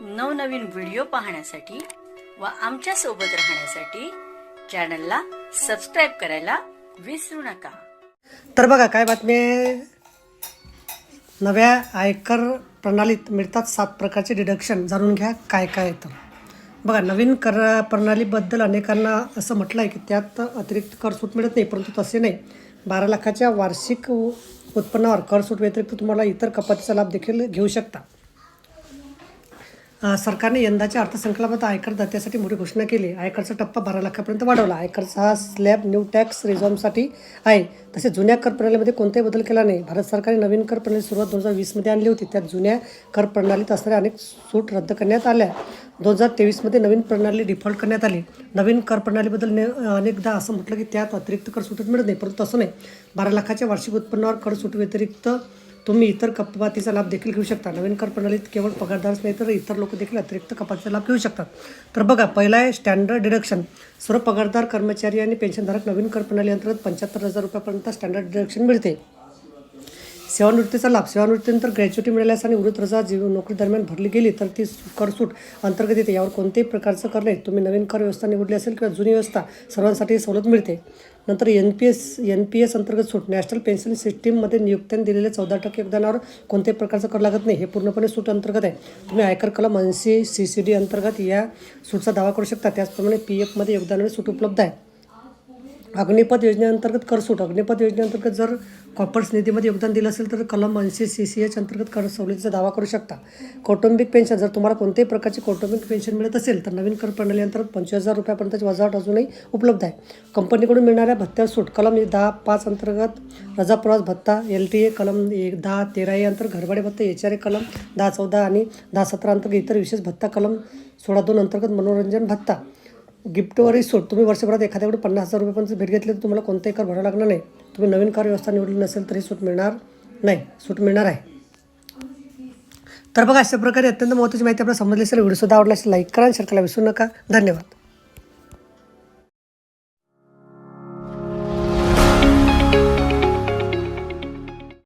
नवनवीन व्हिडिओ पाहण्यासाठी व आमच्यासोबत राहण्यासाठी चॅनलला सबस्क्राईब करायला विसरू नका. तर बघा काय बातमी आहे? नव्या आयकर प्रणालीत मिळतात सात प्रकारचे डिडक्शन जाणून घ्या काय काय येतं बघा नवीन कर प्रणालीबद्दल अनेकांना असं म्हटलं आहे की त्यात अतिरिक्त कर सूट मिळत नाही परंतु तसे नाही. बारा लाखाच्या वार्षिक उ- उत्पन्नावर कर सूट व्यतिरिक्त तुम्हाला इतर कपातीचा लाभ देखील घेऊ शकता. सरकारने यंदाच्या अर्थसंकल्पात आयकर दात्यासाठी मोठी घोषणा केली. आयकरचा टप्पा बारा लाखापर्यंत वाढवला. आयकरचा हा स्लॅब न्यू टॅक्स रिझॉर्मसाठी आहे. तसेच जुन्या कर प्रणालीमध्ये कोणताही बदल केला नाही. भारत सरकारने नवीन कर प्रणाली सुरुवात दोन हजार वीसमध्ये आणली होती. त्यात जुन्या कर प्रणालीत असणाऱ्या अनेक सूट रद्द करण्यात आल्या. दोन हजार तेवीसमध्ये नवीन प्रणाली डिफॉल्ट करण्यात आली. नवीन कर प्रणालीबद्दल ने अनेकदा असं म्हटलं की त्यात अतिरिक्त कर सुटत मिळत नाही. परंतु तसं नाही. बारा लाखाच्या वार्षिक उत्पन्नावर कर सूट व्यतिरिक्त तुम्ही इतर कपातीचा लाभ देखील घेऊ शकता. नवीन कर प्रणालीत केवळ पगारदारच नाही तर इतर लोक देखील अतिरिक्त कपातीचा लाभ घेऊ शकतात. तर बघा पहिला आहे स्टँडर्ड डिडक्शन सर्व पगारदार कर्मचारी आणि पेन्शनधारक नवीन कर प्रणाली अंतर्गत पंच्याहत्तर हजार रुपयापर्यंत स्टँडर्ड डिडक्शन मिळते. सेवानिवृत्तीचा लाभ. सेवानिवृत्तीनंतर ग्रॅज्युटी मिळाल्यास आणि वृद्ध रजा जीव नोकरी दरम्यान भरली गेली तर ती कर सूट अंतर्गत येते. यावर कोणतेही प्रकारचं कर नाही. तुम्ही नवीन कर व्यवस्था निवडली असेल किंवा जुनी व्यवस्था सर्वांसाठी सवलत मिळते. नंतर N P S N P S अंतर्गत सूट. नॅशनल पेन्शन सिस्टीममध्ये नियुक्त्याने दिलेल्या चौदा टक्के योगदानावर कोणत्याही प्रकारचं कर लागत नाही. हे पूर्णपणे सूट अंतर्गत आहे. तुम्ही आयकर कलम ऐंशी सी सी डी अंतर्गत या सूटचा दावा करू शकता. त्याचप्रमाणे पी एफमध्ये योगदानावर सूट उपलब्ध आहे. अग्निपथ योजनेअंतर्गत कर सूट. अग्निपथ योजनेअंतर्गत जर कॉपर्स निधीमध्ये योगदान दिलं असेल तर कलम ऐंशी सी सी एच अंतर्गत कर सवलतीचा दावा करू शकता. कौटुंबिक पेन्शन जर तुम्हाला कोणत्याही प्रकारची कौटुंबिक पेन्शन मिळत असेल तर नवीन कर प्रणाली अंतर्गत पंचवीस हजार रुपयापर्यंतची वजावट अजूनही उपलब्ध आहे. कंपनीकडून मिळणाऱ्या भत्त्यावर सूट. कलम दहा पाच अंतर्गत रजा प्रवास भत्ता एल टी ए कलम एक दहा तेरा ए अंतर्गत घरभाडे भत्ता एच आर ए कलम दहा चौदा आणि दहा सतरा अंतर्गत इतर विशेष भत्ता कलम सोळा दोन अंतर्गत मनोरंजन भत्ता. गिफ्टवरही सूट तुम्ही वर्षभरात एखाद्याकडे पन्नास हजार रुपयापर्यंत भेट घेतली तर तुम्हाला कोणताही कर भरावा लागणार नाही. तुम्ही नवीन कार व्यवस्था निवडली नसेल तरी सूट मिळणार नाही. सूट मिळणार आहे. तर बघा अशा प्रकारे अत्यंत महत्त्वाची माहिती आपल्याला समजली असेल. व्हिडिओसुद्धा आवडला असेल लाईक करा शेअर करायला विसरू नका. धन्यवाद.